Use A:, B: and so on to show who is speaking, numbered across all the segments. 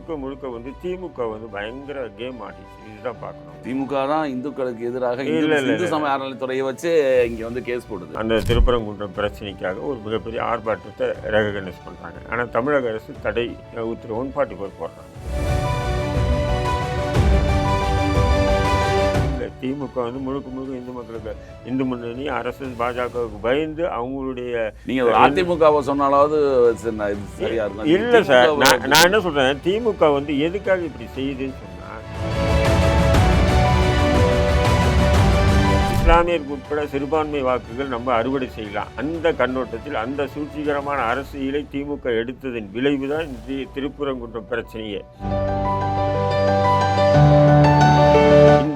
A: முழுக்க முழுக்க வந்து திமுக வந்து பயங்கர கேம் ஆடிச்சு இதுதான் பார்க்கணும்.
B: திமுக தான் இந்துக்களுக்கு எதிராக இந்து. சமய அறநிலைத்துறையை வச்சு இங்க வந்து கேஸ் போடுது.
A: அந்த திருப்பரங்குன்றம் பிரச்சனைக்காக ஒரு மிகப்பெரிய ஆர்ப்பாட்டத்தை ரெகக்னைஸ் பண்ணுறாங்க ஆனால் தமிழக அரசு தடை உத்தரவு ஒன் ஃபார்ட்டி ஃபோர் போடுறாங்க. திமுக வந்து முழுக்க முழுக்க இந்து மக்களுக்கு இந்து முன்னணி அரசு பாஜகவுக்கு பயந்து அவங்களுடைய
B: நீங்க ஒரு அதிமுகவை சொன்னாலாவது சரியா
A: இல்லை சார் நான் என்ன சொல்கிறேன் திமுக வந்து எதுக்காக இப்படி செய்யுதுன்னு சொன்னால் இஸ்லாமியருக்கு உட்பட சிறுபான்மை வாக்குகள் நம்ம அறுவடை செய்யலாம். அந்த கண்ணோட்டத்தில் அந்த சூழ்ச்சிகரமான அரசியலை திமுக எடுத்ததன் விளைவு தான் இந்த திருப்புறங்குன்றம் பிரச்சனையே.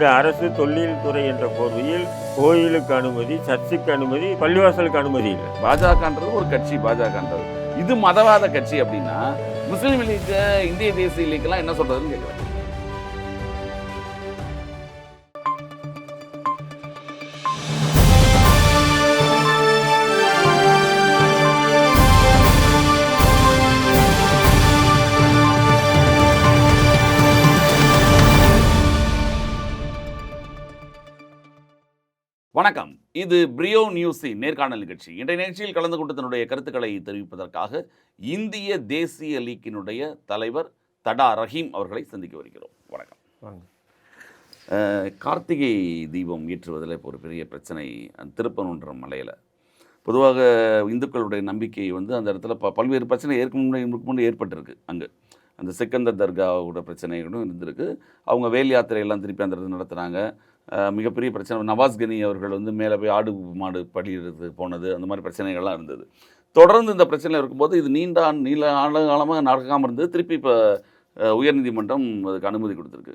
A: இந்த அரசு தொல்லியல் துறை என்ற போர்வையில் கோயிலுக்கு அனுமதி சர்ச்சுக்கு அனுமதி பள்ளிவாசலுக்கு அனுமதி இல்லை.
B: பாஜகன்றது ஒரு கட்சி பாஜகன்றது. இது மதவாத கட்சி அப்படின்னா முஸ்லீம் லீக் இந்திய தேசிய லீக்லாம் என்ன சொல்றதுன்னு கேட்குறாங்க இது பிரியோ நியூஸின் நேர்காணல் நிகழ்ச்சி. இன்றைய நிகழ்ச்சியில் கலந்து கொண்டு தன்னுடைய கருத்துக்களை தெரிவிப்பதற்காக இந்திய தேசிய லீக்கினுடைய தலைவர் தடா ரஹீம் அவர்களை சந்திக்க வருகிறோம். வணக்கம். கார்த்திகை தீபம் ஏற்றுவதில் இப்போ ஒரு பெரிய பிரச்சனை திருப்பனூன்ற மலையில். பொதுவாக இந்துக்களுடைய நம்பிக்கை வந்து அந்த இடத்துல ப பல்வேறு பிரச்சனை ஏற்க முன்னே ஏற்பட்டிருக்கு அங்கே. அந்த சிக்கந்தர் தர்காவோட பிரச்சனைகளும் இருந்திருக்கு. அவங்க வேல் யாத்திரையெல்லாம் திருப்பி அந்த இடத்துல நடத்துனாங்க. அஹ் மிகப்பெரிய பிரச்சனை. நவாஸ் கனி அவர்கள் வந்து மேலே போய் ஆடு மாடு படிக்கிறது போனது. அந்த மாதிரி பிரச்சனைகள்லாம் இருந்தது. தொடர்ந்து இந்த பிரச்சனை இருக்கும்போது இது நீண்ட நீள நீண்ட ஆண்டு காலமாக நடக்காமல் இருந்தது. திருப்பி இப்போ உயர்நீதிமன்றம் அதுக்கு அனுமதி கொடுத்துருக்கு.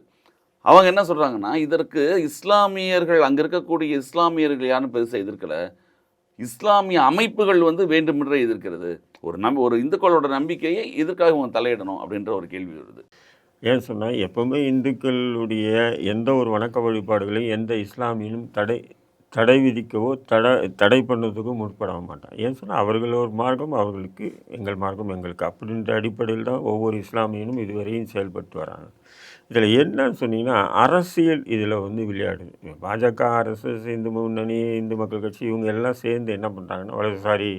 B: அவங்க என்ன சொல்கிறாங்கன்னா இதற்கு இஸ்லாமியர்கள் அங்கே இருக்கக்கூடிய இஸ்லாமியர்கள் யாரும் பெருசாக எதிர்க்கலை. இஸ்லாமிய அமைப்புகள் வந்து வேண்டுமென்றே எதிர்க்கிறது. ஒரு நம்பி ஒரு இந்துக்களோட நம்பிக்கையை எதற்காக அவங்க தலையிடணும் அப்படின்ற ஒரு கேள்வி வருது.
A: ஏன் சொன்னால் எப்பவுமே இந்துக்களுடைய எந்த ஒரு வணக்க வழிபாடுகளையும் எந்த இஸ்லாமியனும் தடை தடை விதிக்கவோ தடை தடை பண்ணுறதுக்கும் முற்பட மாட்டான் ஏன் சொன்னால் அவர்கள் ஒரு மார்க்கம் அவர்களுக்கு எங்கள் மார்க்கம் எங்களுக்கு அப்படின்ற அடிப்படையில் தான் ஒவ்வொரு இஸ்லாமியனும் இதுவரையும் செயல்பட்டு வராங்க. இதில் என்னன்னு சொன்னீங்கன்னா அரசியல் இதில் வந்து விளையாடுது. பாஜக அரசு இந்து முன்னணி இந்து மக்கள் கட்சி இவங்க எல்லாம் சேர்ந்து என்ன பண்ணுறாங்கன்னா வலதுசாரி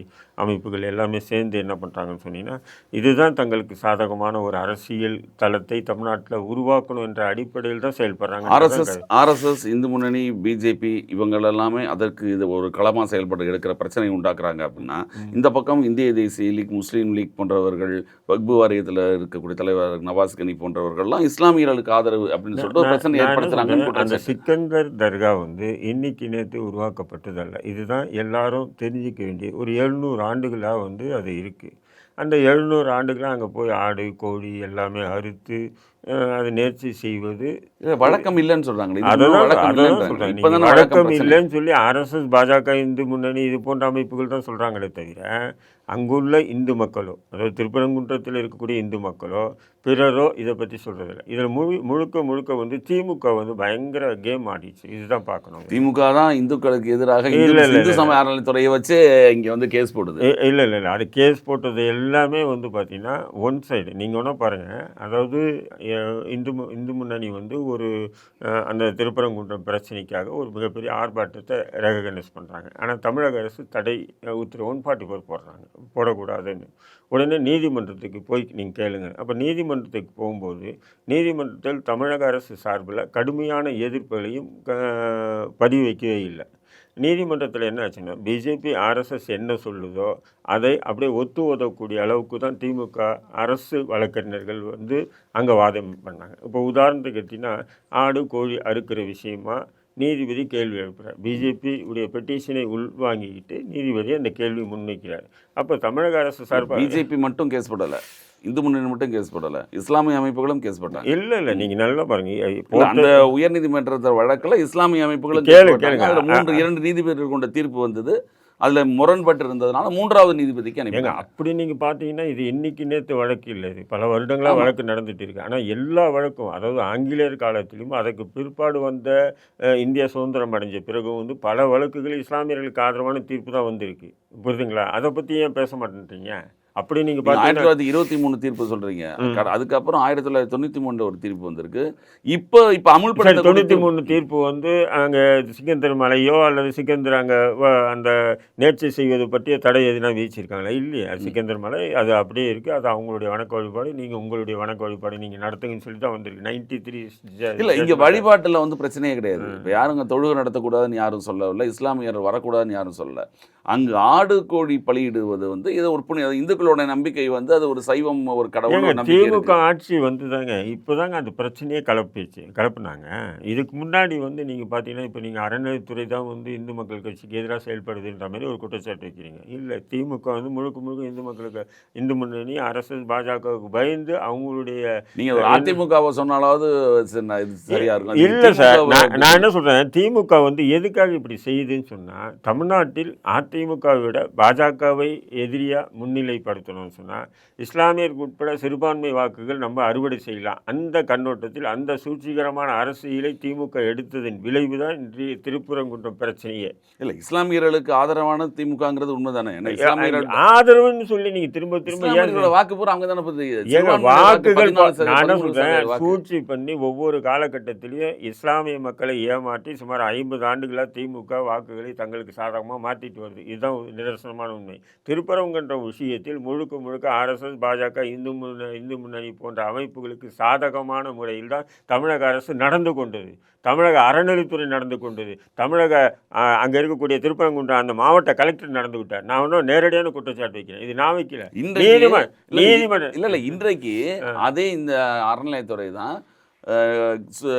A: அமைப்புகள் எல்லாமே சேர்ந்து என்ன பண்ணுறாங்கன்னு சொன்னீங்கன்னா இதுதான் தங்களுக்கு சாதகமான ஒரு அரசியல் தளத்தை தமிழ்நாட்டில் உருவாக்கணும் என்ற அடிப்படையில் தான் செயல்படுறாங்க.
B: ஆர்எஸ்எஸ் ஆர்எஸ்எஸ் இந்து முன்னணி பிஜேபி இவங்க எல்லாமே அதற்கு இது ஒரு களமாக செயல்பட்டு எடுக்கிற பிரச்சனை உண்டாக்குறாங்க அப்படின்னா இந்த பக்கம் இந்திய தேசிய லீக் முஸ்லீம் லீக் போன்றவர்கள் வக்பு வாரியத்தில் இருக்கக்கூடிய தலைவர் நவாஸ் கனி போன்றவர்கள்லாம் இஸ்லாமியர்களுக்கு ஆதரவு அப்படின்னு சொல்லிட்டு ஒரு பிரச்சனை ஏற்படுத்துறாங்கன்னு
A: அந்த. சிக்கந்தர் தர்கா வந்து இன்னைக்கு நேற்று உருவாக்கப்பட்டதல்ல. இதுதான் எல்லாரும் தெரிஞ்சிக்க வேண்டிய ஒரு எழுநூறு ஆண்டுகளாக வந்து அது இருக்குது அந்த எழுநூறு ஆண்டுகளாக அங்கே போய் ஆடு கோழி எல்லாமே அறுத்து அது நேர்ச்சி செய்வது
B: வழக்கம் இல்லைன்னு சொல்றாங்களே இது
A: அதுதான்
B: வழக்கம்.
A: இல்லைன்னு சொல்லி ஆர்எஸ்எஸ் பாஜக இந்து முன்னணி இது போன்ற அமைப்புகள் தான் சொல்றாங்களே தவிர அங்குள்ள இந்து மக்களோ அதாவது திருப்பரங்குன்றத்தில் இருக்கக்கூடிய இந்து மக்களோ பிறரோ இதை பற்றி சொல்றதில்ல. இதில் முழு முழுக்க முழுக்க வந்து திமுக வந்து பயங்கர கேம் ஆடிச்சு இதுதான் பார்க்கணும்.
B: திமுக தான் இந்துக்களுக்கு எதிராக
A: இல்ல,
B: இந்து. சமய அறநிலைத்துறையை வச்சு இங்க வந்து கேஸ் போடுது.
A: இல்ல இல்ல இல்ல. அது கேஸ் போட்டது எல்லாமே வந்து பார்த்தீங்கன்னா ஒன் சைடு நீங்கள் ஒன்றா பாருங்கள் அதாவது இந்து இந்து முன்னணி வந்து ஒரு அந்த திருப்பரங்குன்றம் பிரச்சனைக்காக ஒரு மிகப்பெரிய ஆர்ப்பாட்டத்தை ரெகக்னைஸ் பண்ணுறாங்க ஆனால் தமிழக அரசு தடை உத்தரவு ஒன் ஃபார்ட்டி ஃபோர் போடுறாங்க. போடக்கூடாதுன்னு. உடனே நீதிமன்றத்துக்கு போய் நீங்கள் கேளுங்க. அப்போ நீதிமன்றத்துக்கு போகும்போது நீதிமன்றத்தில் தமிழக அரசு சார்பில் கடுமையான எதிர்ப்புகளையும் க- பதிவு வைக்கவே இல்லை. நீதிமன்றத்தில் என்ன ஆச்சுன்னா பிஜேபி ஆர்எஸ்எஸ் என்ன சொல்லுதோ அதை அப்படியே ஒத்து உதவக்கூடிய அளவுக்கு தான் திமுக அரசு வழக்கறிஞர்கள் வந்து அங்கே வாதம் பண்ணாங்க. இப்போ உதாரணத்துக்கு எடுத்திங்கன்னா ஆடு கோழி அறுக்கிற விஷயமா நீதிபதி கேள்வி எழுப்புறார். பிஜேபி உடைய பெட்டிஷனை உள்வாங்கிக்கிட்டு நீதிபதி அந்த கேள்வி முன்வைக்கிறார். அப்போ தமிழக அரசு சார்பாக
B: பிஜேபி மட்டும் கேஸ் போடல. இந்து முன்னணி மட்டும் கேஸ் போடல. இஸ்லாமிய அமைப்புகளும் கேஸ் போட்டாங்க.
A: இல்லை இல்லை நீங்கள் நல்லா பாருங்க.
B: அந்த உயர்நீதிமன்றத்த வழக்குல இஸ்லாமிய அமைப்புகளும் மூன்று இரண்டு நீதிபதிகள் கொண்ட தீர்ப்பு வந்தது. அதுல முரண்பட்டு இருந்ததுனால மூன்றாவது நீதிபதிக்கு
A: ஏங்க
B: அனுப்பினாங்க
A: அப்படி நீங்கள் பார்த்தீங்கன்னா இது இன்னைக்கு நேற்று வழக்கு இல்லை இது. பல வருடங்களாக. வழக்கு நடந்துட்டு இருக்கு. ஆனால் எல்லா வழக்கும் அதாவது ஆங்கிலேயர் காலத்திலும் அதற்கு பிற்பாடு வந்த இந்தியா சுதந்திரம் அடைஞ்ச பிறகும் வந்து பல வழக்குகள் இஸ்லாமியர்களுக்கு ஆதரவான தீர்ப்பு தான் வந்திருக்கு. புரியுதுங்களா? அதை பற்றி ஏன் பேச மாட்டேன்றீங்க? அப்படி நீங்கள்
B: நீங்க ஆயிரத்தி தொள்ளாயிரத்தி இருபத்தி மூணு தீர்ப்பு. கட- அதுக்கப்புறம் ஆயிரத்தி தொள்ளாயிரத்தி தொண்ணூத்தி மூணுல ஒரு தீர்ப்பு வந்திருக்கு. இப்போ இப்போ அமுல்படுத்த
A: தொண்ணூற்றி மூணு தீர்ப்பு வந்து அங்கே சிக்கந்தர் மலையோ அல்லது சிக்கந்தர் அங்கே அந்த நேர்ச்சி செய்வது பற்றிய தடை எதுனா வீச்சிருக்காங்களா இல்லையா. சிக்கந்தர் மலை அது அப்படியே இருக்குது அது அவங்களுடைய வணக்க வழிபாடு நீங்கள் உங்களுடைய வணக்க வழிபாடு நீங்கள் நடத்துங்கன்னு சொல்லி தான் வந்திருக்கு. நைன்டி த்ரீ
B: இல்ல இங்க வழிபாட்டுல வந்து பிரச்சனையே கிடையாது. இப்போ யாருங்க தொழுகை நடத்தக்கூடாதுன்னு யாரும் சொல்லவில்லை. இஸ்லாமியர் வரக்கூடாதுன்னு யாரும் சொல்லல. அங்கு ஆடு கோழி பலியிடுவது வந்து இது ஒரு புண்ணிய இந்துக்களோட நம்பிக்கை வந்து அது ஒரு சைவம் ஒரு கடவுள்
A: திமுக. ஆட்சி வந்து தாங்க இப்போ தாங்க அந்த பிரச்சனையே கலப்பிச்சு கலப்புனாங்க. இதுக்கு முன்னாடி வந்து நீங்கள் பார்த்தீங்கன்னா இப்போ நீங்கள் அறநிலைத்துறை தான் வந்து இந்து மக்கள் கட்சிக்கு எதிராக செயல்படுதுன்ற மாதிரி ஒரு குற்றச்சாட்டு வைக்கிறீங்க. இல்லை திமுக வந்து முழுக்க முழுக்க இந்து மக்களுக்கு இந்து முன்னணி அரசு பாஜகவுக்கு பயந்து அவங்களுடைய
B: நீங்க ஒரு அதிமுகவை சொன்னாலாவது சரியா இருக்கும்.
A: இல்லை சார் நான் என்ன சொல்கிறேன் திமுக வந்து எதுக்காக இப்படி செய்யுதுன்னு சொன்னால் தமிழ்நாட்டில் அதிமுகவை விட பாஜகவை எதிரியாக முன்னிலைப்படுத்தணும்னு சொன்னால் இஸ்லாமியருக்கு உட்பட சிறுபான்மை வாக்குகள் நம்ம அறுவடை செய்யலாம். அந்த கண்ணோட்டத்தில் அந்த சூழ்ச்சிகரமான அரசியலை திமுக எடுத்ததின் விளைவு தான் இன்றைய திருப்புறங்குன்றம் பிரச்சனையே.
B: இல்ல இஸ்லாமியர்களுக்கு ஆதரவான திமுகங்கிறது உண்மைதானே?
A: ஆதரவுன்னு சொல்லி நீங்கள் திரும்ப திரும்ப
B: வாக்கு பூரா அவங்க தானே
A: வாக்குகள்
B: 14 சதவீதம்,
A: நான் என்ன
B: 13
A: சொல்றேன்?
B: சதவீதம் வாக்கு.
A: சூழ்ச்சி பண்ணி ஒவ்வொரு காலகட்டத்திலையும் இஸ்லாமிய மக்களை ஏமாற்றி சுமார் ஐம்பது ஆண்டுகளாக திமுக வாக்குகளை தங்களுக்கு சாதகமாக மாற்றிட்டு வருது. இதுதான் நிதர்சனமான உண்மை. திருப்பரங்குன்ற விஷயத்தில் முழுக்க முழுக்க ஆர்எஸ்எஸ் பாஜக இந்து முன்ன இந்து முன்னணி போன்ற அமைப்புகளுக்கு சாதகமான முறையில் தான் தமிழக அரசு நடந்து கொண்டது. தமிழக அறநிலைத்துறை நடந்து கொண்டது. தமிழக அங்கே இருக்கக்கூடிய திருப்பரங்குன்றம் அந்த மாவட்ட கலெக்டர் நடந்து விட்டார். நான் ஒன்றும் நேரடியான குற்றச்சாட்டு வைக்கிறேன் இது நான் வைக்கல.
B: இன்றைக்கு
A: நீதிமன்ற
B: இல்ல,
A: நீதிமன்ற.
B: இல்ல இல்ல இன்றைக்கு அதே இந்த அறநிலையத்துறை தான்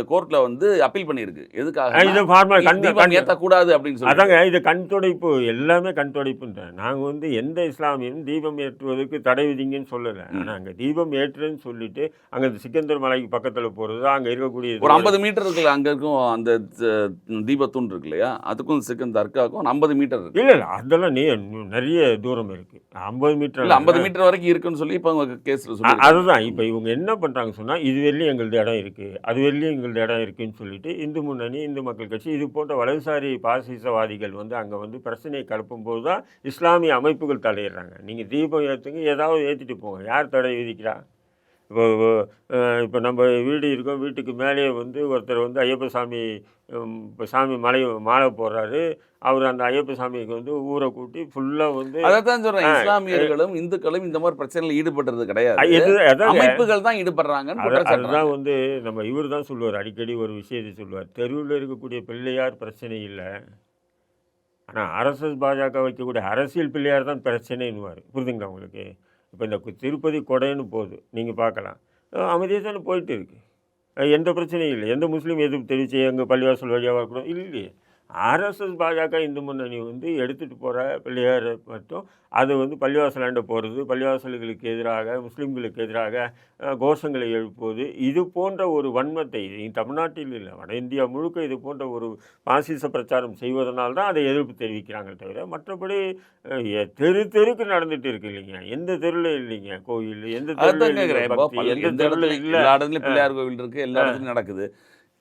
B: கோர்ட்ல வந்து அப்பீல் பண்ணியிருக்கு. எதுக்காக
A: இது ஃபார்மல் கண்
B: ஏத்தக்கூடாது அப்படின்னு சொல்லி
A: அதாங்க இது கண் துடைப்பு எல்லாமே கண் துடைப்புன்றேன் நாங்கள் வந்து எந்த இஸ்லாமியனும் தீபம் ஏற்றுவதற்கு தடை விதிங்கன்னு சொல்லலை. ஆனால் அங்கே தீபம் ஏற்றுன்னு சொல்லிட்டு அங்கே சிக்கந்தர் மலைக்கு பக்கத்தில் போகிறது அங்கே இருக்கக்கூடிய
B: ஒரு ஐம்பது மீட்டர் இருக்குல்ல அங்க இருக்கும் அந்த தீபத்தூண் இருக்கு இல்லையா? அதுக்கும் சிக்கன் தர்காவுக்கும் ஐம்பது மீட்டர் இருக்கு.
A: இல்லை இல்லை அதெல்லாம் நீ நிறைய தூரம் இருக்குது ஐம்பது மீட்டர்
B: இல்ல ஐம்பது மீட்டர் வரைக்கும் இருக்குன்னு சொல்லி இப்போ அவங்க கேஸ்ல சொல்லி
A: அதுதான் இப்போ இவங்க என்ன பண்ணுறாங்க சொன்னால் இது வெளியும் எங்களது இடம் இருக்குது அது வெளியும் எங்களது இடம் இருக்குன்னு சொல்லிட்டு இந்து முன்னணி இந்து மக்கள் கட்சி இது போன்ற வலதுசாரி பாசிசவாதிகள் வந்து அங்கே வந்து பிரச்சனையை கலப்பும்போது தான் இஸ்லாமிய அமைப்புகள் தலையிடுறாங்க. நீங்கள் தீபம் ஏற்றுங்க ஏதாவது ஏற்றிட்டு போங்க. யார் தடை விதிக்கிறா? இப்போ இப்போ நம்ம வீடு இருக்கோம் வீட்டுக்கு மேலேயே வந்து ஒருத்தர் வந்து ஐயப்ப சாமி இப்போ சாமி மலை மாலை போடுறாரு. அவர் அந்த ஐயப்ப சாமிக்கு வந்து ஊரை கூட்டி ஃபுல்லாக வந்து
B: அதான் சொல்றேன்.
A: ஆ,
B: இஸ்லாமியர்களும் இந்துக்களும் இந்த மாதிரி பிரச்சனையில் ஈடுபடுறது கிடையாது. அமைப்புகள் தான்
A: அது
B: குற்றச்சாட்டு
A: அதுதான் வந்து நம்ம இவர் தான் சொல்லுவார். அடிக்கடி ஒரு விஷயத்தை சொல்லுவார். தெருவில் இருக்கக்கூடிய பிள்ளையார் பிரச்சனை இல்லை. ஆனால் ஆர்எஸ்எஸ் பாஜக வைக்கக்கூடிய அரசியல் பிள்ளையார் தான் பிரச்சனைன்னுவார். புரிதுங்களா உங்களுக்கு? இப்போ இந்த திருப்பதி கொடைன்னு போகுது. நீங்கள் பார்க்கலாம். அமைதியாக தானே போயிட்டு இருக்குது எந்த பிரச்சனையும் இல்லை. எந்த முஸ்லீம் எதிர்ப்பு தெரிவிச்சு எங்கள் பள்ளிவாசல் வழியாக இருக்கணும் இல்லையே. ஆர்எஸ்எஸ் பாஜக இந்து முன்னணி வந்து எடுத்துகிட்டு போகிற பிள்ளையார் மட்டும். அது வந்து பள்ளிவாசலாண்ட போகிறது பள்ளிவாசல்களுக்கு எதிராக முஸ்லீம்களுக்கு எதிராக கோஷங்களை எழுப்புவது இது போன்ற ஒரு வன்மத்தை தமிழ்நாட்டில் இல்லை வட இந்தியா முழுக்க இது போன்ற ஒரு பாசிச பிரச்சாரம் செய்வதனால தான் அதை எதிர்ப்பு தெரிவிக்கிறாங்க தவிர மற்றபடி தெரு தெருக்கு நடந்துட்டு இருக்கு இல்லைங்க. எந்த தெருவில் இல்லைங்க கோயில் எந்த தெருவில் எந்த தெருவில் இல்லை.
B: எல்லா இடத்துலையும் பிள்ளையார் கோவில் இருக்கு எல்லா இடத்துலையும் நடக்குது.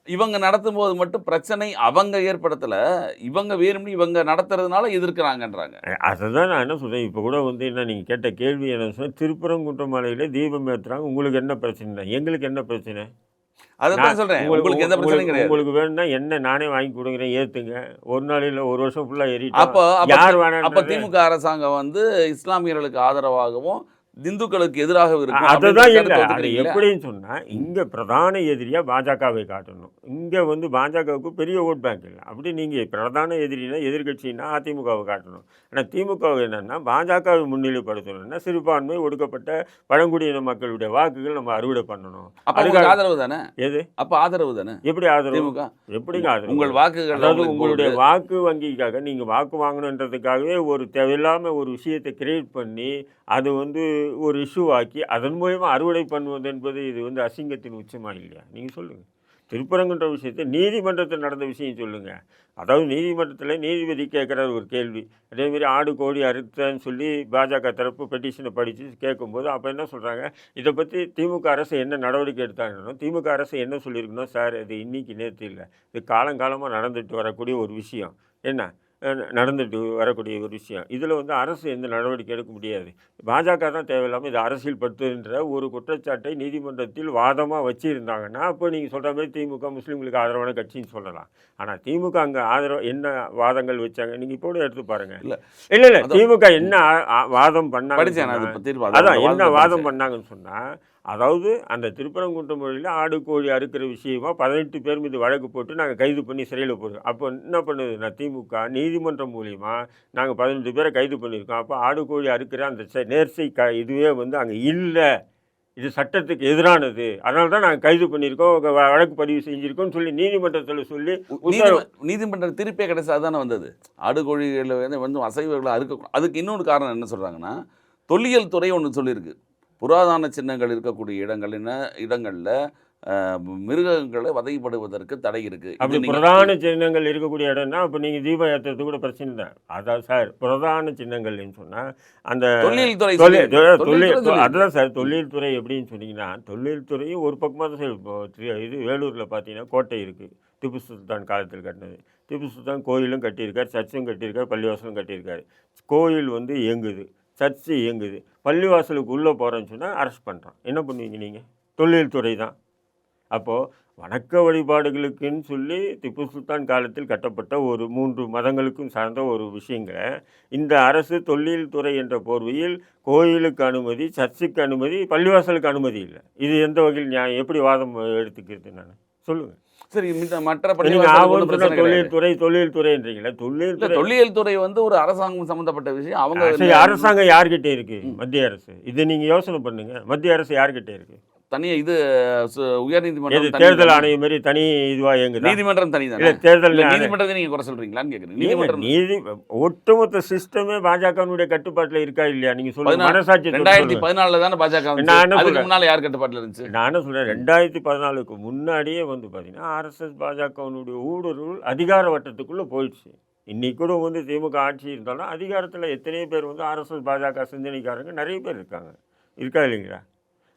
B: இவங்க நடத்தும் போது மட்டும் பிரச்சனை அவங்க ஏற்படுத்தல. இவங்க வேணும்னு இவங்க நடத்துறதுனால எதிர்க்கிறாங்கன்றாங்க.
A: அதுதான் நான் என்ன சொல்கிறேன் இப்போ கூட வந்து என்ன நீங்கள் கேட்ட கேள்வி என்ன சொன்னால் திருப்பரங்குன்றம் மலையில் தீபம் ஏற்றுறாங்க உங்களுக்கு என்ன பிரச்சனை? எங்களுக்கு என்ன பிரச்சனை?
B: அதை
A: நான்
B: தான் சொல்றேன். உங்களுக்கு எந்த பிரச்சனையும்
A: உங்களுக்கு-
B: கிடையாது.
A: உங்களுக்கு வேணும்னா என்ன நானே வாங்கி கொடுக்குறேன் ஏற்றுங்க ஒரு நாள் இல்லை ஒரு வருஷம் ஃபுல்லாக ஏறிட்டோம்
B: அப்போ அப்ப
A: யார்
B: அப்ப
A: வேணாம்
B: திமுக அரசாங்கம் வந்து இஸ்லாமியர்களுக்கு ஆதரவாகவும் இந்துக்களுக்கு எதிராக இருக்கும்
A: அதுதான் இல்லை அது? எப்படின்னு சொன்னால் இங்கே பிரதான எதிரியாக பாஜகவை காட்டணும். இங்கே வந்து பாஜகவுக்கு பெரிய ஓட் பேங்க் இல்லை. அப்படி நீங்கள் பிரதான எதிரினா எதிர்க்கட்சின்னா அதிமுகவை காட்டணும். ஆனால் திமுக என்னன்னா பாஜகவை முன்னிலைப்படுத்தணும்னா சிறுபான்மை ஒடுக்கப்பட்ட பழங்குடியின மக்களுடைய வாக்குகள் நம்ம அறுவடை பண்ணணும். அதுக்காக-
B: ஆதரவு தானே?
A: எது?
B: அப்ப ஆதரவு தானே?
A: எப்படி ஆதரவு? எப்படிங்க ஆதரவு?
B: உங்கள் வாக்குகள்
A: அதாவது உங்களுடைய. வாக்கு வங்கிக்காக நீங்கள் வாக்கு வாங்கணுன்றதுக்காகவே ஒரு தேவையில்லாமல் ஒரு விஷயத்தை கிரியேட் பண்ணி அது வந்து ஒரு இஷ்யூ ஆக்கி அதன் மூலயமா அறுவடை பண்ணுவது என்பது இது வந்து அசிங்கத்தின் உச்சமாக இல்லையா? நீங்கள் சொல்லுங்கள் திருப்பரங்குன்ற விஷயத்தை நீதிமன்றத்தில் நடந்த விஷயம் சொல்லுங்கள் அதாவது நீதிமன்றத்தில் நீதிபதி கேட்குற ஒரு கேள்வி. அதேமாரி ஆடு கோழி அறுத்தன்னு சொல்லி பாஜக தரப்பு பெட்டிஷனை படித்து கேட்கும்போது அப்போ என்ன சொல்கிறாங்க இதை பற்றி திமுக அரசு என்ன நடவடிக்கை எடுத்தாங்கன்னு திமுக அரசு என்ன சொல்லியிருக்கணும் சார் இது இன்றைக்கி நேற்று இல்லை. இது காலங்காலமாக நடந்துட்டு வரக்கூடிய ஒரு விஷயம். என்ன? நடந்துட்டு வரக்கூடிய ஒரு விஷயம் இதில் வந்து அரசு எந்த நடவடிக்கை எடுக்க முடியாது பாஜக தான் தேவையில்லாமல் இது அரசியல் படுத்துன்ற ஒரு குற்றச்சாட்டை நீதிமன்றத்தில் வாதமாக வச்சுருந்தாங்கன்னா அப்போ நீங்கள் சொல்கிற மாதிரி திமுக முஸ்லீம்களுக்கு ஆதரவான கட்சின்னு சொல்லலாம் ஆனால் திமுக அங்கே ஆதரவு என்ன வாதங்கள் வச்சாங்க நீங்கள் இப்போ கூட எடுத்து பாருங்க
B: இல்ல.
A: இல்லை இல்லை. திமுக என்ன வாதம் பண்ணாங்க அதான் என்ன வாதம். பண்ணாங்கன்னு சொன்னால் அதாவது அந்த திருப்பரங்குன்றம் மொழியில் ஆடு கோழி அறுக்கிற விஷயமா பதினெட்டு பேர் மீது வழக்கு போட்டு நாங்கள் கைது பண்ணி சிறையில் போடுறோம் அப்போ என்ன பண்ணுது நான் திமுக நீதிமன்றம் மூலியமா நாங்கள் பதினெட்டு பேரை கைது பண்ணியிருக்கோம் அப்போ ஆடு கோழி அறுக்கிற அந்த செ- நேர்ச்சை க இதுவே வந்து அங்கே இல்லை. இது சட்டத்துக்கு எதிரானது. அதனால தான் நாங்கள் கைது பண்ணியிருக்கோம் வழக்கு பதிவு செஞ்சுருக்கோம்னு சொல்லி நீதிமன்றத்தில் சொல்லி உத்தரவு
B: நீதிம- நீதிமன்ற தீர்ப்பே கிடைச்சா தானே வந்தது? ஆடு கோழிகளை வந்து வந்து அசைவர்களை அறுக்க அதுக்கு இன்னொரு காரணம் என்ன சொல்கிறாங்கன்னா தொல்லியல் துறை ஒன்று சொல்லியிருக்கு. புராதன சின்னங்கள் இருக்கக்கூடிய இடங்கள் என்ன இடங்களில் மிருகங்களை வதைப்படுவதற்கு தடை இருக்குது
A: அப்படி பிரதான சின்னங்கள் இருக்கக்கூடிய இடம்னா அப்போ நீங்கள் தீபம் ஏற்றுறது கூட பிரச்சனை தான் அதான் சார் பிரதான சின்னங்கள்னு சொன்னால் அந்த
B: தொல்லியல் துறை
A: தொழில் அதுதான் சார் தொழில்துறை எப்படின்னு சொன்னீங்கன்னா தொழில்துறையும் ஒரு பக்கமாக தான் சார் இப்போ இது வேலூரில் பார்த்தீங்கன்னா கோட்டை இருக்குது திப்பு சுல்தான் காலத்தில் கட்டினது. திப்பு சுல்தான் கோயிலும் கட்டியிருக்கார் சர்ச்சும் கட்டியிருக்கார் பள்ளிவாசலும் கட்டியிருக்காரு. கோயில் வந்து இயங்குது. சர்ச்சு இயங்குது. பள்ளிவாசலுக்கு உள்ளே போகிறேன்னு சொன்னால் அரெஸ்ட் பண்ணுறான் என்ன பண்ணுவீங்க நீங்கள் தொழில்துறை தான். அப்போது வணக்க வழிபாடுகளுக்குன்னு சொல்லி திப்பு சுல்தான் காலத்தில் கட்டப்பட்ட ஒரு மூன்று மதங்களுக்கும் சார்ந்த ஒரு விஷயங்களை இந்த அரசு தொல்லியல் துறை என்ற போர்வையில் கோயிலுக்கு அனுமதி சர்ச்சுக்கு அனுமதி பள்ளிவாசலுக்கு அனுமதி இல்லை. இது எந்த வகையில் நியாயம்? எப்படி வாதம் எடுத்துக்கிறது நான்? சொல்லுங்கள்
B: சரி இந்த மற்ற பிரச்சனை கிடையாது.
A: தொழில் துறை தொழில் துறை
B: வந்து ஒரு அரசாங்கம் சம்பந்தப்பட்ட விஷயம். அவங்க
A: அரசாங்கம் யார்கிட்ட இருக்கு? மத்திய அரசு. இதை நீங்க யோசனை பண்ணுங்க. மத்திய அரசு யார்கிட்ட இருக்கு?
B: தனியா இது உயர்
A: எது
B: நீதிமன்றம் தனி-
A: தேர்தல் ஆணையம் மாதிரி தனி இதுவா இயங்குதா?
B: நீதிமன்றம் தனி
A: இல்ல தேர்தல்
B: நீதிமன்றத்தை நீங்க குறை சொல்றீங்களான்னு கேக்குறேன்.
A: நீங்க
B: நீதிமன்றம்
A: நீதி ஒட்டுமொத்த சிஸ்டமே பாஜகவினுடைய கட்டுப்பாட்டுல இருக்கா இல்லையா? நீங்க சொல்லுங்க. மனசாட்சி
B: ரெண்டாயிரத்தி. பதினாலுல தானே பாஜக.
A: நான்
B: அதுக்கு? முன்னால யார் கட்டுப்பாட்டுல இருந்துச்சு?
A: நான் சொல்றேன்? ரெண்டாயிரத்தி பதினாலுக்கு முன்னாடியே வந்து பார்த்தீங்கன்னா ஆர்எஸ்எஸ் பாஜகவினுடைய ஊடுருவல் அதிகார வட்டத்துக்குள்ள போயிடுச்சு. இன்னைக்கு கூட வந்து திமுக ஆட்சி இருந்தாலும் அதிகாரத்தில் எத்தனையோ பேர் வந்து ஆர்எஸ்எஸ் பாஜக சிந்தனைக்காரங்க நிறைய பேர் இருக்காங்க. இருக்கா இல்லைங்களா?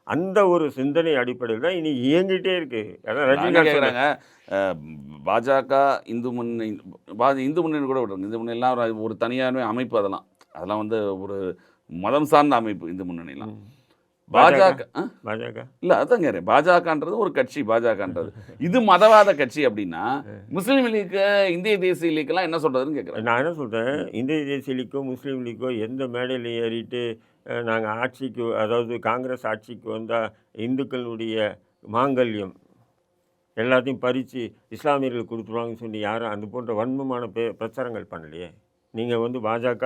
A: அந்த ஒரு சிந்தனை அடிப்படையில் தான் இனி இயங்கிட்டே இருக்கு. அதான் ரஜினிகாந்த்
B: பாஜக இந்து முன்னணி பா- இந்து முன்னணி கூட விடுறாங்க இந்து முன்னணிலாம் ஒரு- ஒரு தனியார் அமைப்பு அதெல்லாம். அதெல்லாம் வந்து ஒரு மதம் சார்ந்த அமைப்பு இந்து முன்னணிலாம். பாஜக?
A: பாஜக.
B: இல்ல கேட்குறேன் பாஜகன்றது ஒரு கட்சி பாஜகன்றது. இது மதவாத கட்சி அப்படின்னா முஸ்லீம் லீக்கு இந்திய தேசிய லீக்கெல்லாம் என்ன சொல்றதுன்னு கேட்குறேன்
A: நான் என்ன சொல்கிறேன் இந்திய தேசிய லீக்கோ முஸ்லீம் லீக்கோ எந்த மேடையில் ஏறிட்டு நாங்கள் ஆட்சிக்கு அதாவது காங்கிரஸ் ஆட்சிக்கு வந்தால் இந்துக்களுடைய மாங்கல்யம் எல்லாத்தையும் பறித்து இஸ்லாமியர்கள் கொடுத்துருவாங்கன்னு சொல்லி யாரும் அது போன்ற வன்மமான பே பிரச்சாரங்கள் பண்ணலையே. நீங்கள் வந்து பாஜக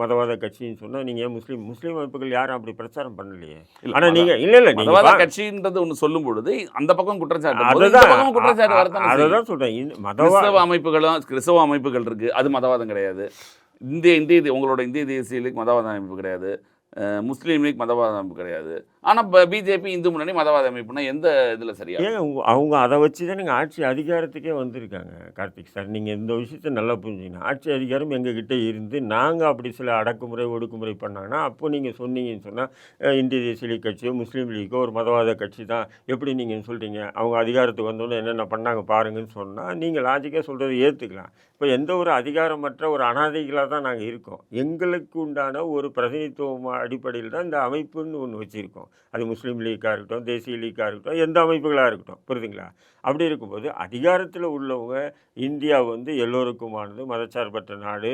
A: மதவாத கட்சின்னு சொன்னால் நீங்கள் முஸ்லீம் முஸ்லீம் அமைப்புகள் யாரும் அப்படி பிரச்சாரம் பண்ணலையே? ஆனால் நீங்கள் இல்லை இல்லை
B: மதவாத கட்சின்றது ஒன்று சொல்லும் பொழுது அந்த பக்கம் குற்றச்சாட்டு
A: அதுதான்.
B: குற்றச்சாட்டு
A: அதை. தான் சொல்கிறேன் மதவா
B: கிறிஸ்தவ அமைப்புகளும் கிறிஸ்தவ அமைப்புகள் இருக்கு அது மதவாதம் கிடையாது. இந்திய இந்திய உங்களோட இந்திய தேசிய லீக் மதவாத அமைப்பு கிடையாது. முஸ்லீம் லீக் மதவாத அமைப்பு கிடையாது. ஆனால் பிஜேபி இந்து முன்னணி மதவாத அமைப்புனா எந்த இதில் சரியா?
A: ஏன் அவங்க அதை வச்சு தான் நீங்கள் ஆட்சி அதிகாரத்துக்கே வந்திருக்காங்க கார்த்திக் சார். நீங்கள் இந்த விஷயத்தை நல்லா புரிஞ்சுக்கணும். ஆட்சி அதிகாரம் எங்ககிட்ட இருந்து நாங்கள் அப்படி சில அடக்குமுறை ஒடுக்குமுறை பண்ணாங்கன்னா அப்போ நீங்கள் சொன்னீங்கன்னு சொன்னால் இந்திய தேசிய கட்சியோ முஸ்லீம் லீக்கோ ஒரு மதவாத கட்சி தான். எப்படி நீங்கள் சொல்கிறீங்க அவங்க அதிகாரத்துக்கு வந்தோன்னே என்னென்ன பண்ணாங்க பாருங்கன்னு சொன்னால் நீங்கள் லாஜிக்காக சொல்கிறத ஏற்றுக்கலாம் இப்போ எந்த ஒரு அதிகாரமற்ற ஒரு அனாதைகளாக தான் நாங்கள் இருக்கோம். எங்களுக்கு உண்டான ஒரு பிரதிநிதித்துவம் அடிப்படையில் தான் இந்த அமைப்புன்னு ஒன்று வச்சுருக்கோம். அது முஸ்லீம் லீக்காக இருக்கட்டும் தேசிய லீக்காக இருக்கட்டும் எந்த அமைப்புகளாக இருக்கட்டும் புரியுதுங்களா? அப்படி இருக்கும்போது அதிகாரத்தில் உள்ளவங்க இந்தியா வந்து எல்லோருக்குமானது மதச்சார்பற்ற நாடு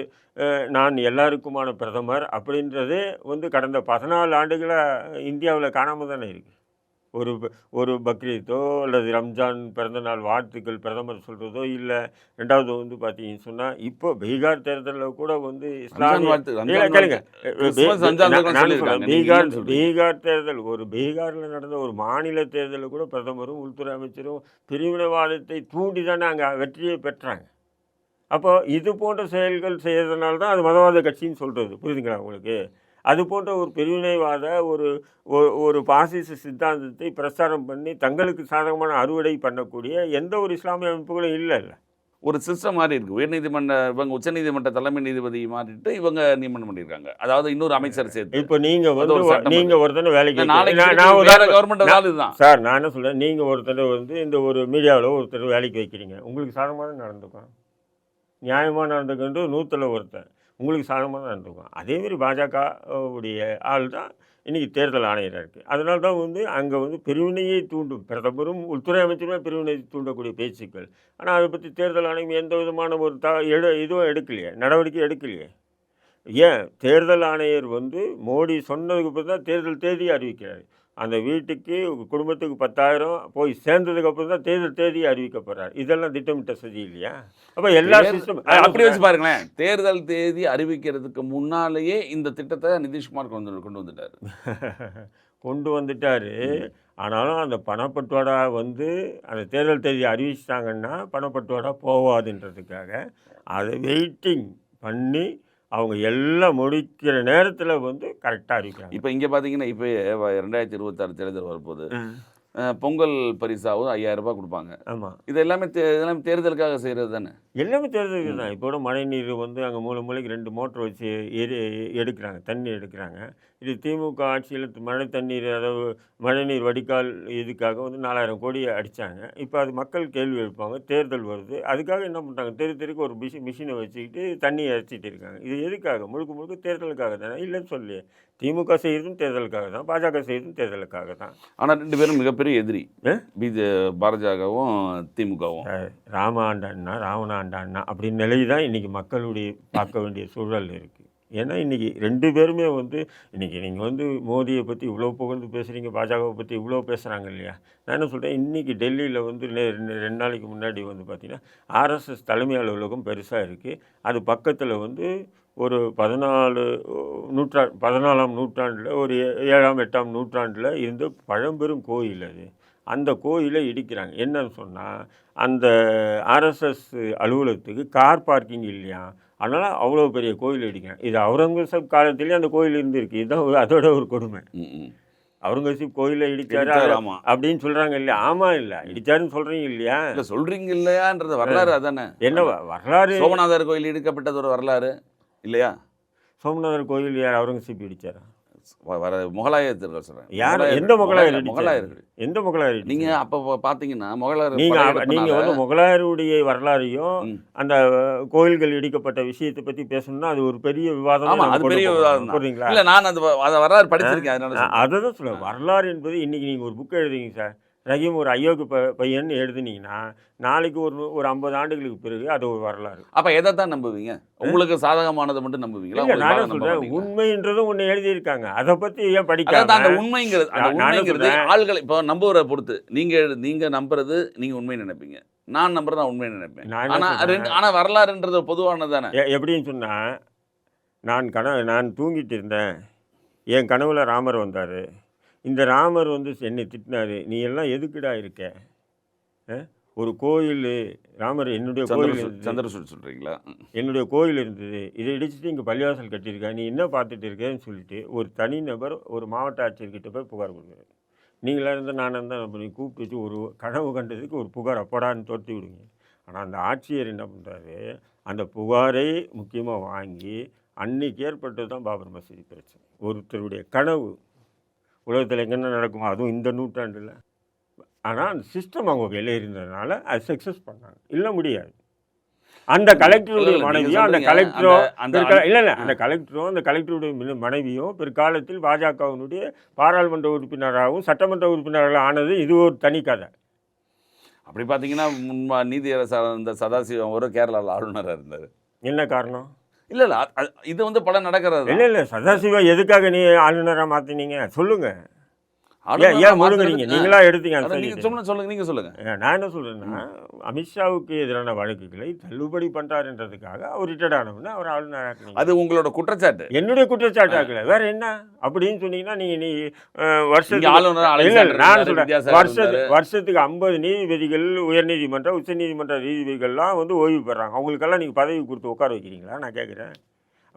A: நான் எல்லாருக்குமான பிரதமர் அப்படின்றதே வந்து கடந்த பதினாலு ஆண்டுகளாக இந்தியாவில் காணாமல் தானே இருக்குது ஒரு ஒரு பக்ரீத்தோ அல்லது ரம்ஜான் பிறந்தநாள் வாழ்த்துக்கள் பிரதமர் சொல்கிறதோ இல்லை. ரெண்டாவது வந்து பார்த்தீங்கன்னு சொன்னால் இப்போ பீகார் தேர்தலில் கூட வந்து கேளுங்க. பீகார். பீகார் தேர்தல் ஒரு பீகாரில் நடந்த ஒரு மாநில தேர்தலில் கூட பிரதமரும் உள்துறை அமைச்சரும் பிரிவினைவாதத்தை தூண்டி தானே அங்கே வெற்றியை பெற்றாங்க. அப்போ இது போன்ற செயல்கள் செய்யறதுனால தான் அது மதவாத கட்சின்னு சொல்கிறது புரியுதுங்களா உங்களுக்கு? அது போன்ற ஒரு பிரிவினைவாத ஒரு ஒரு- பாசிச சித்தாந்தத்தை பிரச்சாரம் பண்ணி தங்களுக்கு சாதகமான அறுவடை பண்ணக்கூடிய எந்த ஒரு இஸ்லாமிய அமைப்புகளும் இல்லை இல்லை.
B: ஒரு சிஸ்டம் மாதிரி இருக்கு. உயர்நீதிமன்ற இவங்க உச்சநீதிமன்ற தலைமை நீதிபதி மாறிட்டு இவங்க நியமனம் பண்ணியிருக்காங்க அதாவது இன்னொரு அமைச்சர் சேர்த்து.
A: இப்போ நீங்கள் வந்து நீங்கள் ஒருத்தனை வேலைக்கு
B: நாளைக்கு கவர்மெண்ட் இதுதான்
A: சார் நான் என்ன சொல்கிறேன் நீங்கள் ஒருத்தர் வந்து இந்த ஒரு மீடியாவில் ஒருத்தர் வேலைக்கு வைக்கிறீங்க. உங்களுக்கு சாதகமாக நடந்துக்கும். நியாயமாக நடந்துக்கிட்டு நூற்றில் ஒருத்தன். உங்களுக்கு சாதகமாக தான் நடந்துக்குவான் அதேமாரி பாஜக உடைய ஆள் தான் இன்றைக்கி தேர்தல் ஆணையராக இருக்குது அதனால தான் வந்து அங்கே வந்து பிரிவினையை தூண்டும் பிரதமரும் உள்துறை அமைச்சருமே பிரிவினை தூண்டக்கூடிய பேச்சுக்கள். ஆனால் அதை பற்றி தேர்தல் ஆணையம் எந்த விதமான ஒரு த எடு இதுவும் எடுக்கலையே நடவடிக்கை எடுக்கலையே. ஏன்? தேர்தல் ஆணையர் வந்து மோடி சொன்னதுக்கு அப்புறம் தான் தேர்தல் தேதியை அறிவிக்கிறார். அந்த வீட்டுக்கு குடும்பத்துக்கு பத்தாயிரம் போய் சேர்ந்ததுக்கு அப்புறம் தான் தேர்தல் தேதி அறிவிக்கப்படுறார் இதெல்லாம் திட்டமிட்ட சதி இல்லையா? அப்போ எல்லா சிஸ்டம்
B: அப்படி வச்சு பாருங்களேன். தேர்தல் தேதி அறிவிக்கிறதுக்கு முன்னாலேயே இந்த திட்டத்தை நிதிஷ்குமார் கொண்டு கொண்டு வந்துட்டாரு.
A: கொண்டு வந்துட்டாரு. ஆனாலும் அந்த பணப்பட்டுவாடா வந்து அந்த தேர்தல் தேதி அறிவிச்சிட்டாங்கன்னா பணப்பட்டுவாடா போகாதுன்றதுக்காக அதை வெயிட்டிங் பண்ணி அவங்க எல்லாம் முடிக்கிற நேரத்தில் வந்து கரெக்டாக அறிவிக்கிறாங்க.
B: இப்போ இங்கே பார்த்தீங்கன்னா இப்போ ரெண்டாயிரத்தி இருபத்தாறு தேர்தல் வரப்போகுது. அஹ், பொங்கல் பரிசாவும் ஐயாயிரம் ரூபாய் கொடுப்பாங்க.
A: ஆமாம்
B: இது எல்லாமே தே எல்லாமே தேர்தலுக்காக செய்கிறது தானே?
A: எல்லாமே தேர்தலுக்கு தான். இப்போ கூட மழை நீர் வந்து அங்கே மூணு மூலைக்கு ரெண்டு மோட்டர் வச்சு எரி எடுக்கிறாங்க தண்ணி எடுக்கிறாங்க. இது திமுக ஆட்சியில் மழை தண்ணீர் அதாவது மழைநீர் வடிகால் இதுக்காக வந்து நாலாயிரம் கோடி அடித்தாங்க இப்போ அது மக்கள் கேள்வி எழுப்பாங்க தேர்தல் வருது. அதுக்காக என்ன பண்ணுறாங்க தெரு தெருக்கு ஒரு மிஷின் மிஷினை வச்சுக்கிட்டு தண்ணி இறைச்சிட்டு இருக்காங்க. இது எதுக்காக? முழுக்க முழுக்க தேர்தலுக்காக தானே? இல்லைன்னு சொல்லி திமுக செய்கிறதும் தேர்தலுக்காக தான் பாஜக செய்கிறதும் தேர்தலுக்காக தான்.
B: ஆனால் ரெண்டு பேரும் மிகப்பெரிய எதிரி? பிஜே பாரஜகவும் திமுகவும்.
A: ராம ஆண்டான்னா ராவண ஆண்டான்னா அப்படின்னு நிலை தான் இன்றைக்கி மக்களுடைய பார்க்க வேண்டிய சூழல் இருக்குது ஏன்னா இன்றைக்கி ரெண்டு பேருமே வந்து இன்றைக்கி நீங்கள் வந்து மோடியை பற்றி இவ்வளோ புகழ்ந்து பேசுகிறீங்க பாஜகவை பற்றி இவ்வளோ பேசுகிறாங்க இல்லையா? நான் என்ன சொல்கிறேன் இன்றைக்கி டெல்லியில் வந்து ரெண்டு நாளைக்கு முன்னாடி வந்து பார்த்திங்கன்னா ஆர்எஸ்எஸ் தலைமை அலுவலகம் பெருசாக இருக்குது அது பக்கத்தில் வந்து ஒரு பதினாலு நூற்றா பதினாலாம் நூற்றாண்டில் ஒரு ஏழாம் எட்டாம் நூற்றாண்டில் இருந்த பழம்பெரும் கோயில் அது. அந்த கோயிலை இடிக்கிறாங்க. என்னன்னு சொன்னால் அந்த ஆர்எஸ்எஸ் அலுவலகத்துக்கு கார் பார்க்கிங் இல்லையா? அதனால் அவ்வளோ பெரிய கோயில் இடிக்கிறாங்க. இது அவுரங்கசீப் காலத்திலேயே அந்த கோயில் இருந்திருக்கு. இதுதான் அதோட ஒரு கொடுமை. அவுரங்கசீப் கோயிலை இடிச்சாரு. அப்படின்னு சொல்கிறாங்க இல்லையா? ஆமாம் இல்லை. இடிச்சாருன்னு சொல்கிறீங்க இல்லையா?
B: இல்ல சொல்றீங்க இல்லையான்றது வரலாறு அதானே?
A: என்ன வரலாறு?
B: சோமநாதர் கோயில் இடிக்கப்பட்டது ஒரு வரலாறு. இல்லையா?
A: சோமநாதர் கோயில் யார் அவுரங்கசீப் இடிச்சாரா?
B: வ- வர முகலாயர்கள் சொல்றேன்.
A: யார்? எந்த முகலாயர்?
B: முகலாயர்கள்.
A: எந்த முகலாயர் இடிச்சாரு?
B: நீங்க அப்ப பாத்தீங்கன்னா முகலாயர்
A: நீங்க அவ-
B: படையெடுப்புனால-
A: நீங்க வந்து முகலாயருடைய வரலாறையும். அந்த கோயில்கள் இடிக்கப்பட்ட விஷயத்தை பத்தி பேசணும்னா அது ஒரு பெரிய விவாதம்
B: ஆமா அது பெரிய விவாதம்.
A: புரியுங்களா
B: இல்ல நான் அந்த அதை வரலாறு படிச்சிருக்கேன் அதனால.
A: அதை தான் சொல்ல வரலாறு என்பது இன்னைக்கு நீங்க ஒரு புக் எழுதுங்க சார். ரஹீம் ஒரு ஐயோக்கு ப பையன் எழுதுனீங்கன்னா நாளைக்கு ஒரு ஒரு ஐம்பது ஆண்டுகளுக்கு பிறகு அது ஒரு வரலாறு.
B: அப்ப எதை தான் நம்புவீங்க உங்களுக்கு சாதகமானதை மட்டும் நம்புவீங்களா?
A: நான்
B: மாட்டீங்களா?
A: உண்மைன்றதும் ஒன்று எழுதியிருக்காங்க. அதை பத்தி ஏன்
B: அதான் அந்த உண்மைங்கிறது அந்த உண்மைங்கிறது. ஆள்களை இப்போ நம்புவரை பொறுத்து நீங்க எழு- நீங்க நம்புறது நீங்க உண்மை நினைப்பீங்க. நான் நம்புறது நான் உண்மை நினைப்பேன்.
A: நான் என்ன
B: ஆனா
A: சொல்றேன்?
B: ரெண்டு ஆனா வரலாறுன்றது பொதுவானது தானே?
A: எப்படின்னு சொன்னால் நான் கனவு நான் தூங்கிட்டு இருந்தேன். என் கனவுல ராமர் வந்தார். இந்த ராமர் வந்து என்னை திட்டினாரு நீ எல்லாம் எதுக்குடா இருக்க? ஒரு கோயில் ராமர் என்னுடைய கோயில்.
B: சந்திரசூட் சொல்றீங்களா ம்.
A: என்னுடைய கோயில் இருந்தது இதை இடிச்சிட்டு இங்கே பள்ளிவாசல் கட்டியிருக்கா நீ என்ன பார்த்துட்டு இருக்கேன்னு சொல்லிட்டு ஒரு தனிநபர் ஒரு மாவட்ட ஆட்சியர்கிட்ட போய் புகார் கொடுக்குறாரு நீங்களாக இருந்தால் நான் இருந்தால் அப்படி கூப்பிட்டு வச்சு ஒரு கனவு கண்டதுக்கு ஒரு புகார் அப்படான்னு துரத்தி விடுங்க ஆனால் அந்த ஆட்சியர் என்ன பண்ணுறாரு அந்த புகாரை முக்கியமாக வாங்கி அன்னைக்கு ஏற்பட்டது தான் பாபர் மசூதி பிரச்சனை ஒருத்தருடைய கனவு உலகத்தில் எங்கென்ன நடக்குமோ அதுவும் இந்த நூற்றாண்டில். ஆனால் அந்த சிஸ்டம் அவங்க கையில் இருந்ததுனால அது சக்ஸஸ் பண்ணாங்க. இல்லை முடியாது. அந்த கலெக்டருடைய மனைவியோ அந்த கலெக்டரோ
B: அந்த-
A: இல்லை இல்லை அந்த கலெக்டரும் அந்த கலெக்டருடைய மின- மனைவியும் பிற்காலத்தில் பாஜகவினுடைய பாராளுமன்ற உறுப்பினராகவும் சட்டமன்ற உறுப்பினர்களாக ஆனது இது ஒரு தனி கதை.
B: அப்படி பார்த்தீங்கன்னா முன்மா நீதியரசர் இந்த சதாசிவம் ஒரு கேரளாவில் ஆளுநராக இருந்தார்.
A: என்ன காரணம்?
B: இல்லை இல்லை இது வந்து படம் நடக்கிறது?
A: இல்லை இல்லை சதாசிவா எதுக்காக நீ ஆளுநராக மாற்றினீங்க சொல்லுங்கள் ஏன்
B: ஆளுநரா
A: முழுங்குறீங்க? நீங்களா எடுத்தீங்க அந்த
B: அதான் நீங்க
A: சைடு.
B: சொல்லுங்க சொல்லுங்க நீங்க சொல்லுங்க.
A: ஏன் நான் என்ன சொல்றேன்னா அமித்ஷாவுக்கு எதிரான வழக்குகளை தள்ளுபடி பண்றாருன்றதுக்காக அவர் ரிட்டையர்ட் ஆனவுடனே அவர் ஆளுநராக
B: அது உங்களோட குற்றச்சாட்டு.
A: என்னுடைய குற்றச்சாட்டு ஆக்கல. வேற என்ன? அப்படின்னு சொன்னீங்கன்னா நீங்க நீ
B: நீங்க
A: வருஷத்துக்கு
B: ஆளுநர்
A: நான்
B: வித்யாசாகர்
A: வருஷத்துக்கு ஐம்பது நீதிபதிகள் உயர்நீதிமன்ற உச்சநீதிமன்ற நீதிபதிகள்லாம் வந்து ஓய்வு பெறாங்க. அவங்களுக்கெல்லாம் நீங்கள் பதவி கொடுத்து உட்கார வைக்கிறீங்களா? நான் கேட்குறேன்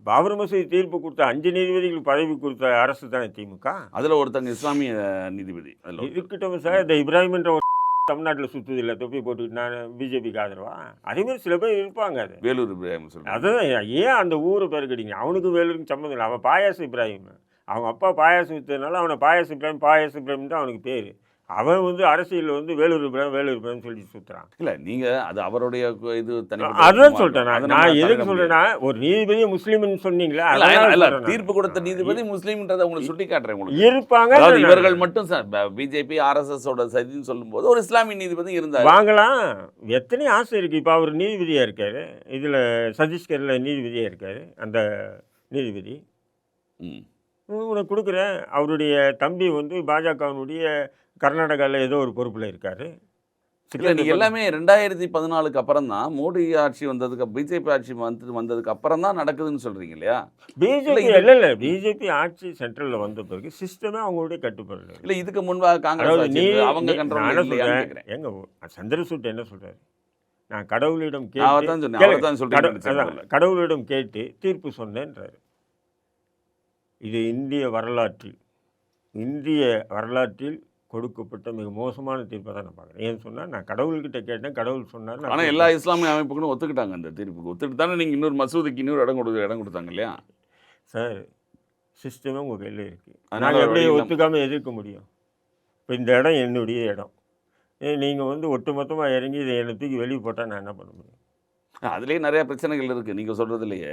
A: பாபர் மசூதி தீர்ப்பு கொடுத்த அஞ்சு நீதிபதிகளுக்கு பதவி கொடுத்த அரசு தானே திமுக?
B: அதுல ஒருத்தங்க இஸ்லாமிய நீதிபதி.
A: இருக்கட்டும் சார் இந்த இப்ராஹிம்ன்ற ஒரு தமிழ்நாட்டில் சுற்றுது இல்லை தொப்பி போட்டுக்கிட்டு நான் பிஜேபிக்கு ஆதரவா? அதே மாதிரி சில பேர் இருப்பாங்க அது.
B: வேலூர் இப்ராஹிம்
A: அதுதான் ஏன் அந்த ஊரை பேர் கிடைங்க அவனுக்கு வேலூருக்கு சம்மந்தம் இல்லை அவன் பாயாச இப்ராஹிம். அவங்க அப்பா பாயாசம் விற்றதுனால அவனை பாயாச இப்ராஹிம் பாயாச இப்ராஹிம் தான் அவனுக்கு பேர். அவன் வந்து அரசியலில் வந்து வேலூர் பேன் வேலூர் பேன் சொல்லி சுற்றுறான்
B: இல்லை நீங்கள் அது அவருடைய இது
A: அதான்
B: விருப்பமா
A: சொல்லிட்டேன் நான். எதுக்கு சொல்றேன்னா ஒரு நீதிபதி முஸ்லீம்னு சொன்னீங்களே
B: இல்ல, தீர்ப்பு. கொடுத்த நீதிபதி முஸ்லீம்ன்றதை உங்களுக்கு சுட்டி காட்டுறேன் உங்களுக்கு.
A: இருப்பாங்க
B: அதாவது இவர்கள் மட்டும் பிஜேபி ஆர்எஸ்எஸ் ஓட சதின்னு சொல்லும்போது ஒரு இஸ்லாமிய நீதிபதி இருந்தார்.
A: வாங்கலாம். எத்தனை ஆசை இருக்கு. இப்போ அவர் நீதிபதியா இருக்காரு. இதுல சத்தீஸ்கர்ல நீதிபதியா இருக்காரு. அந்த நீதிபதி.
B: ம்.
A: உனக்கு கொடுக்குறேன். அவருடைய தம்பி வந்து பாஜகவினுடைய கர்நாடகாவில் ஏதோ ஒரு பொறுப்பில் இருக்காரு.
B: இல்ல எல்லாமே ரெண்டாயிரத்தி பதினாலுக்கு அப்புறம் தான் மோடி ஆட்சி வந்ததுக்கு பிஜேபி ஆட்சி வந்து வந்ததுக்கு அப்புறம் தான் நடக்குதுன்னு சொல்றீங்க இல்லையா?
A: பிஜேபி
B: இல்ல,
A: இல்லை பிஜேபி ஆட்சி சென்ட்ரலில் வந்த பிறகு சிஸ்டமே அவங்களுடைய கட்டுப்பாடு
B: இல்ல இதுக்கு முன்பாக காங்கிரஸ். அவங்க கண்ட்ரோல்
A: எங்க சந்திரசூட் என்ன சொல்றாரு? நான் கடவுளிடம் கேட்டு கடவுளிடம் கேட்டு தீர்ப்பு சொன்னேன்றாரு. இது இந்திய வரலாற்றில் இந்திய வரலாற்றில் கொடுக்கப்பட்ட மிக மோசமான தீர்ப்பை தான் நான் பார்க்குறேன். ஏன்னு சொன்னால் நான் கடவுள்கிட்ட கேட்டேன் கடவுள் சொன்னார் நான்
B: ஆனா எல்லா இஸ்லாமிய அமைப்புகளும் ஒத்துக்கிட்டாங்க அந்த தீர்ப்புக்கு. ஒத்துக்கிட்டு தானே நீங்க இன்னொரு மசூதிக்கு இன்னொரு இடம் கொடுத்து இடம் கொடுத்தாங்க இல்லையா?
A: சார் சிஸ்டமே உங்கள் கையில் இருக்குது
B: அதனால
A: நாங்கள் எப்படி ஒத்துக்காமல் எதிர்க்க முடியும்? இப்போ இந்த இடம் என்னுடைய இடம். நீங்கள் வந்து ஒட்டுமொத்தமாக இறங்கி இதை என்னை தூக்கி வெளியே போட்டால் நான் என்ன பண்ண முடியும்?
B: அதுலயே நிறைய பிரச்சனைகள் இருக்கு. நீங்க சொல்றதுலயே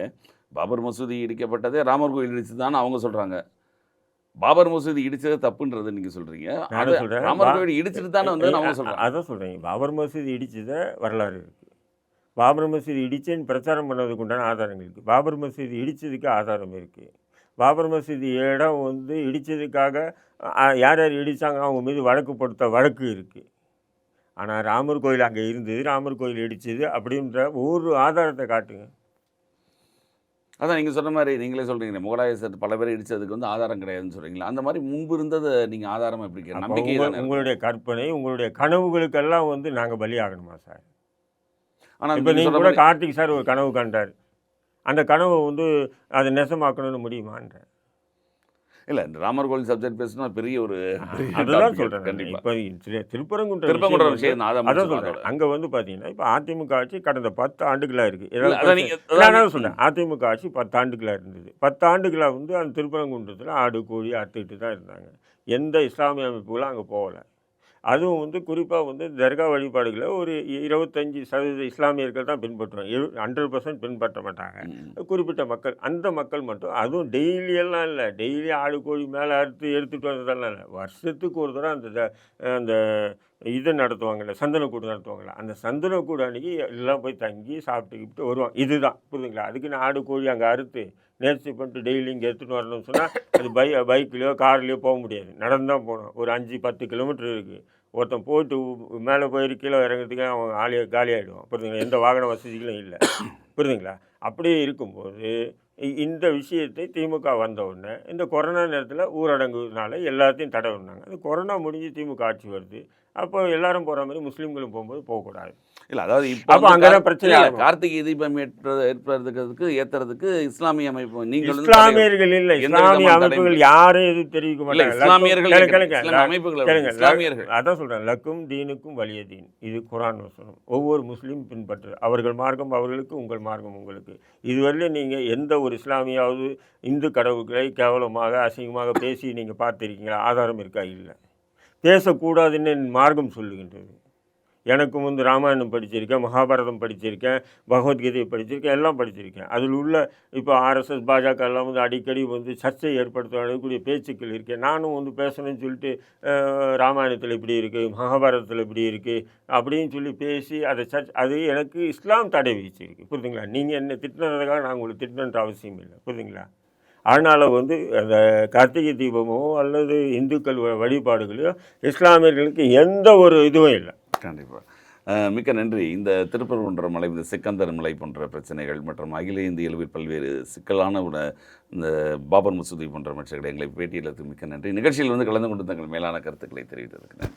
B: பாபர் மசூதி இடிக்கப்பட்டதே ராமர் கோயில் இடிச்சுதான் அவங்க சொல்றாங்க. பாபர் மசூதி இடிச்சது தப்புன்றது நீங்க சொல்றீங்க.
A: நான்
B: அது
A: சொல்றேன்,
B: ராமர் கோயில் இடிச்சிட்டு தானே வந்து
A: அ-
B: சொல்றாங்க
A: அதான் சொல்கிறேன் பாபர் மசூதி இடிச்சத வரலாறு இருக்குது பாபர் மசூதி இடிச்சேன்னு பிரச்சாரம் பண்ணதுக்கு உண்டான ஆதாரங்கள் இருக்குது பாபர் மசூதி இடிச்சதுக்கு ஆதாரம் இருக்குது பாபர் மசூதி இடம் வந்து இடிச்சதுக்காக யார் யார் இடித்தாங்க அவங்க மீது வழக்கு போட்ட வழக்கு இருக்குது ஆனால் ராமர் கோயில் அங்கே இருந்தது. ராமர் கோயில் இடிச்சது அப்படின்ற ஒரு ஆதாரத்தை காட்டுங்க.
B: அதான் நீங்க சொன்ன மாதிரி நீங்களே சொல்றீங்க முகலாயசர் பல பேர் இடிச்சதுக்கு வந்து ஆதாரம் கிடையாதுன்னு சொல்றீங்களா அந்த மாதிரி முன்பு இருந்ததை நீங்க ஆதாரமா எப்படி நம்பிக்கை.
A: உங்களுடைய கற்பனை உங்களுடைய கனவுகளுக்கெல்லாம் வந்து நாங்கள் பலியாகணுமா சார்?
B: ஆனா
A: இப்போ
B: நீங்க
A: நீங்கள் கூட கார்த்திக் சார் ஒரு கனவு கண்டார். அந்த கனவை வந்து அதை நெசமாக்கணும்னு முடியுமான்ற?
B: இல்ல இந்த ராமர் கோயில் சப்ஜெக்ட் பேசினா பெரிய ஒரு topic
A: சொல்கிறேன் இப்போ திருப்பரங்குன்ற
B: திருப்பங்குன்ற
A: விஷயம் அதான் சொல்கிறேன். அங்கே வந்து பார்த்தீங்கன்னா இப்போ அதிமுக ஆட்சி கடந்த பத்து ஆண்டுகளாக இருக்குது
B: அதான்
A: சொல்கிறேன் அதிமுக ஆட்சி பத்து ஆண்டுகளாக இருந்தது. பத்து ஆண்டுகளாக வந்து அந்த திருப்பரங்குன்றத்தில் ஆடு கோழி அறுத்துக்கிட்டு தான் இருந்தாங்க. எந்த இஸ்லாமிய அமைப்புகளும் அங்கே போகலை. அதுவும் வந்து குறிப்பாக வந்து தர்கா வழிபாடுகளை ஒரு இருபத்தஞ்சி சதவீத இஸ்லாமியர்கள் தான் பின்பற்றுவாங்க. எழு ஹண்ட்ரட் பர்சன்ட் பின்பற்ற மாட்டாங்க. குறிப்பிட்ட மக்கள் அந்த மக்கள் மட்டும் அதுவும் டெய்லி எல்லாம் இல்லை. டெய்லி ஆடு கோழி மேலே அறுத்து எடுத்துகிட்டு வந்ததெல்லாம் இல்லை. வருஷத்துக்கு ஒரு தடவை அந்த அந்த இது நடத்துவாங்கல்ல சந்தனக்கூடு நடத்துவாங்கல்ல. அந்த சந்தனக்கூடு அன்னைக்கு எல்லாம் போய் தங்கி சாப்பிட்டுக்கிட்டு வருவாங்க. இதுதான். புரியுதுங்களா? அதுக்கு நான் ஆடு கோழி அங்கே அறுத்து நேர்ச்சி பண்ணிட்டு டெய்லி இங்கே எடுத்துகிட்டு வரணும்னு சொன்னால் அது பை பைக்லேயோ கார்லேயோ போக முடியாது. நடந்து தான் போகணும். ஒரு அஞ்சு பத்து கிலோமீட்டர் இருக்குது ஒருத்தன் போயிட்டு மேலே போயிட்டு கீழே இறங்குறதுக்கே அவன் ஆளிய காலி ஆகிடுவான் புரியுதுங்களா? எந்த வாகன வசதிகளும் இல்லை. புரியுதுங்களா? அப்படியே இருக்கும்போது இந்த விஷயத்தை திமுக வந்த உடனே இந்த கொரோனா நேரத்தில் ஊரடங்குனால எல்லாத்தையும் தடை பண்ணாங்க. அந்த கொரோனா முடிஞ்சு திமுக ஆட்சி வருது. அப்போ எல்லாரும் போகிற மாதிரி முஸ்லீம்களும் போகும்போது போகக்கூடாது.
B: இல்ல அதாவது இப்போ
A: அப்ப
B: கார்-
A: பிரச்சனை.
B: கார்த்திகை தீபம் ஏற்படுறதுக்கு ஏத்துறதுக்கு இஸ்லாமிய அமைப்பு நீங்கள்
A: இஸ்லாமியர்கள் இல்லை இஸ்லாமிய அமைப்புகள் யாரும் எதுவும் தெரிவிக்க மாட்டாங்க.
B: இஸ்லாமியர்கள் அமைப்புகள். இஸ்லாமியர்கள்.
A: அதான் சொல்கிறேன் லக்கும் தீனுக்கும் வலிய தீன். இது குரான் வசனம். ஒவ்வொரு முஸ்லீம் பின்பற்று அவர்கள் மார்க்கம் அவர்களுக்கு உங்கள் மார்க்கம் உங்களுக்கு. இதுவரையிலும் நீங்கள் எந்த ஒரு இஸ்லாமியாவது இந்து கடவுள்களை கேவலமாக அசிங்கமாக பேசி நீங்கள் பார்த்துருக்கீங்களா? ஆதாரம் இருக்கா? இல்லை. பேசக்கூடாதுன்னு மார்க்கம் சொல்லுகின்றது. எனக்கு வந்து ராமாயணம் படிச்சிருக்கேன் மகாபாரதம் படிச்சிருக்கேன் பகவத்கீதையை படிச்சிருக்கேன் எல்லாம் படிச்சிருக்கேன். அதில் உள்ள இப்போ ஆர்எஸ்எஸ் பாஜக எல்லாம் வந்து அடிக்கடி வந்து சர்ச்சை ஏற்படுத்தக்கூடிய பேச்சுக்கள் இருக்கேன் நானும் வந்து பேசணும்னு சொல்லிட்டு ராமாயணத்தில் இப்படி இருக்குது மகாபாரதத்தில் இப்படி இருக்குது அப்படின்னு சொல்லி பேசி அதை சர்ச் அது எனக்கு இஸ்லாம் தடை விதிச்சிருக்கு. புரியுதுங்களா? நீங்கள் என்ன திட்டினதுக்காக நான் உங்களுக்கு திட்டணுன்ற அவசியம் இல்லை. புரியுதுங்களா? அதனால் வந்து அந்த கார்த்திகை தீபமோ அல்லது இந்துக்கள் வ- வழிபாடுகளையோ இஸ்லாமியர்களுக்கு எந்த ஒரு இதுவும் இல்லை.
B: கண்டிப்பாக மிக்க நன்றி. இந்த திருப்பரங்குன்ற மலை இந்த சிக்கந்தர் மலை போன்ற பிரச்சனைகள் மற்றும் அகில இந்திய அளவில் பல்வேறு சிக்கலான இந்த பாபர் மசூதி போன்ற மற்ற எங்களை பேட்டியலுக்கு மிக்க நன்றி. நிகழ்ச்சியில் வந்து கலந்து கொண்டு தங்கள் மேலான கருத்துக்களை தெரிவித்ததுக்கு நன்றி.